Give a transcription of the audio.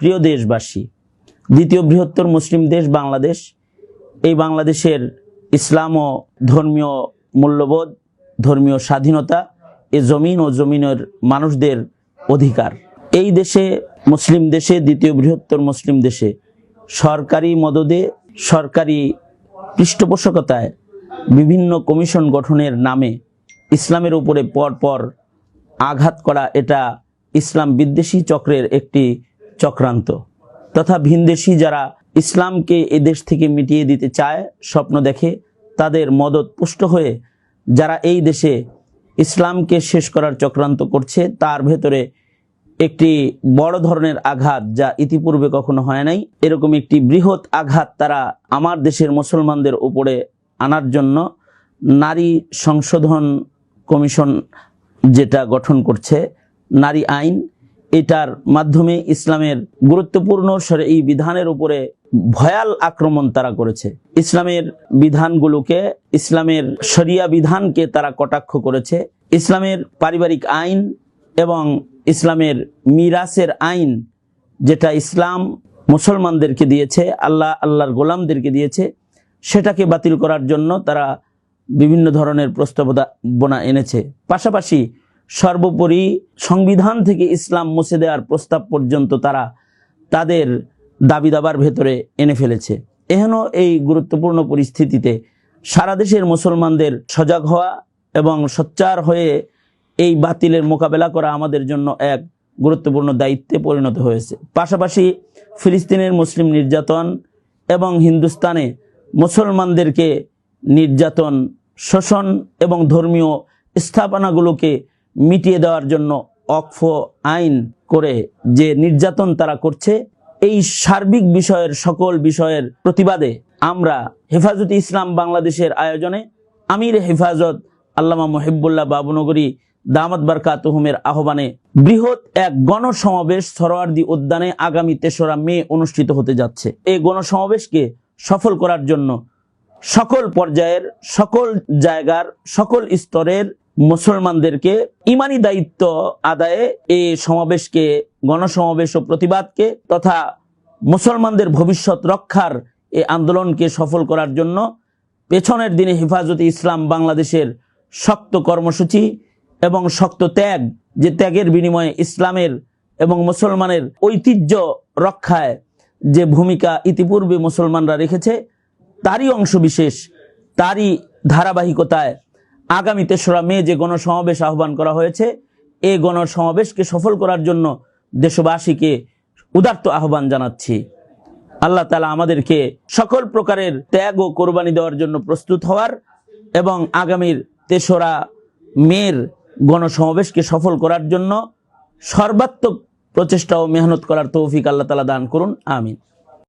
প্রিয় দেশবাসী, দ্বিতীয় বৃহত্তর মুসলিম দেশ বাংলাদেশ। এই বাংলাদেশের ইসলাম ও ধর্মীয় মূল্যবোধ, ধর্মীয় স্বাধীনতা এ জমিন ও জমিনের মানুষদের অধিকার। এই দেশে, মুসলিম দেশে, দ্বিতীয় বৃহত্তর মুসলিম দেশে সরকারি মদদে, সরকারি পৃষ্ঠপোষকতায় বিভিন্ন কমিশন গঠনের নামে ইসলামের উপরে পরপর আঘাত করা এটা ইসলাম বিদ্বেষী চক্রের একটি চক্রান্ত। তথা ভিনদেশী যারা ইসলামকে এ দেশ থেকে মিটিয়ে দিতে চায়, স্বপ্ন দেখে তাদের মদত পুষ্ট হয়ে যারা এই দেশে ইসলামকে শেষ করার চক্রান্ত করছে, তার ভেতরে একটি বড় ধরনের আঘাত যা ইতিপূর্বে কখনো হয় নাই। এরকম একটি বৃহৎ আঘাত তারা আমার দেশের মুসলমানদের উপরে আনার জন্য নারী সংশোধন কমিশন যেটা গঠন করছে, নারী আইন এটার মাধ্যমে ইসলামের গুরুত্বপূর্ণ এই বিধানের উপরে ভয়াল আক্রমণ তারা করেছে। ইসলামের বিধানগুলোকে, ইসলামের শরিয়া বিধানকে তারা কটাক্ষ করেছে। ইসলামের পারিবারিক আইন এবং ইসলামের মিরাসের আইন যেটা ইসলাম মুসলমানদেরকে দিয়েছে, আল্লাহ, আল্লাহর গোলামদেরকে দিয়েছে, সেটাকে বাতিল করার জন্য তারা বিভিন্ন ধরনের প্রস্তাবনা এনেছে। পাশাপাশি সর্বোপরি সংবিধান থেকে ইসলাম মুছে দেওয়ার প্রস্তাব পর্যন্ত তারা তাদের দাবি দাবার ভেতরে এনে ফেলেছে। এহেন এই গুরুত্বপূর্ণ পরিস্থিতিতে সারা দেশের মুসলমানদের সজাগ হওয়া এবং সোচ্চার হয়ে এই বাতিলের মোকাবেলা করা আমাদের জন্য এক গুরুত্বপূর্ণ দায়িত্বে পরিণত হয়েছে। পাশাপাশি ফিলিস্তিনের মুসলিম নির্যাতন এবং হিন্দুস্তানে মুসলমানদেরকে নির্যাতন, শোষণ এবং ধর্মীয় স্থাপনাগুলোকে মিটিয়ে দেওয়ার জন্য অক্ফ আইন করে যে নির্যাতন তারা করছে, এই সার্বিক বিষয়ের সকল বিষয়ের প্রতিবাদে আমরা হেফাজত ইসলাম বাংলাদেশের আয়োজনে আমির হেফাজত আল্লামা মহিবুল্লাহ বাবুনগরী দামাত বারকাতহুমের আহ্বানে বৃহৎ এক গণসমাবেশ সরোয়ার্দি উদ্যানে আগামী তেসরা মে অনুষ্ঠিত হতে যাচ্ছে। এই গণসমাবেশকে সফল করার জন্য সকল পর্যায়ের, সকল জায়গার, সকল স্তরের মুসলমানদেরকে ইমানি দায়িত্ব আদায়ে এই সমাবেশকে, গণসমাবেশ ও প্রতিবাদকে তথা মুসলমানদের ভবিষ্যৎ রক্ষার এই আন্দোলনকে সফল করার জন্য পেছনের দিনে হেফাজতে ইসলাম বাংলাদেশের শক্ত কর্মসূচি এবং শক্ত ত্যাগ, যে ত্যাগের বিনিময়ে ইসলামের এবং মুসলমানের ঐতিহ্য রক্ষায় যে ভূমিকা ইতিপূর্বে মুসলমানরা রেখেছে, তারই অংশ বিশেষ তারই ধারাবাহিকতায় আগামী তেসরা মে যে গণসমাবেশ আহ্বান করা হয়েছে এই গণসমাবেশকে সফল করার জন্য দেশবাসীকে উদার্ত আহ্বান জানাচ্ছি। আল্লাহ তালা আমাদেরকে সকল প্রকারের ত্যাগ ও কোরবানি দেওয়ার জন্য প্রস্তুত হওয়ার এবং আগামীর তেসরা মের গণসমাবেশকে সফল করার জন্য সর্বাত্মক প্রচেষ্টা ও মেহনত করার তৌফিক আল্লাহ তালা দান করুন। আমিন।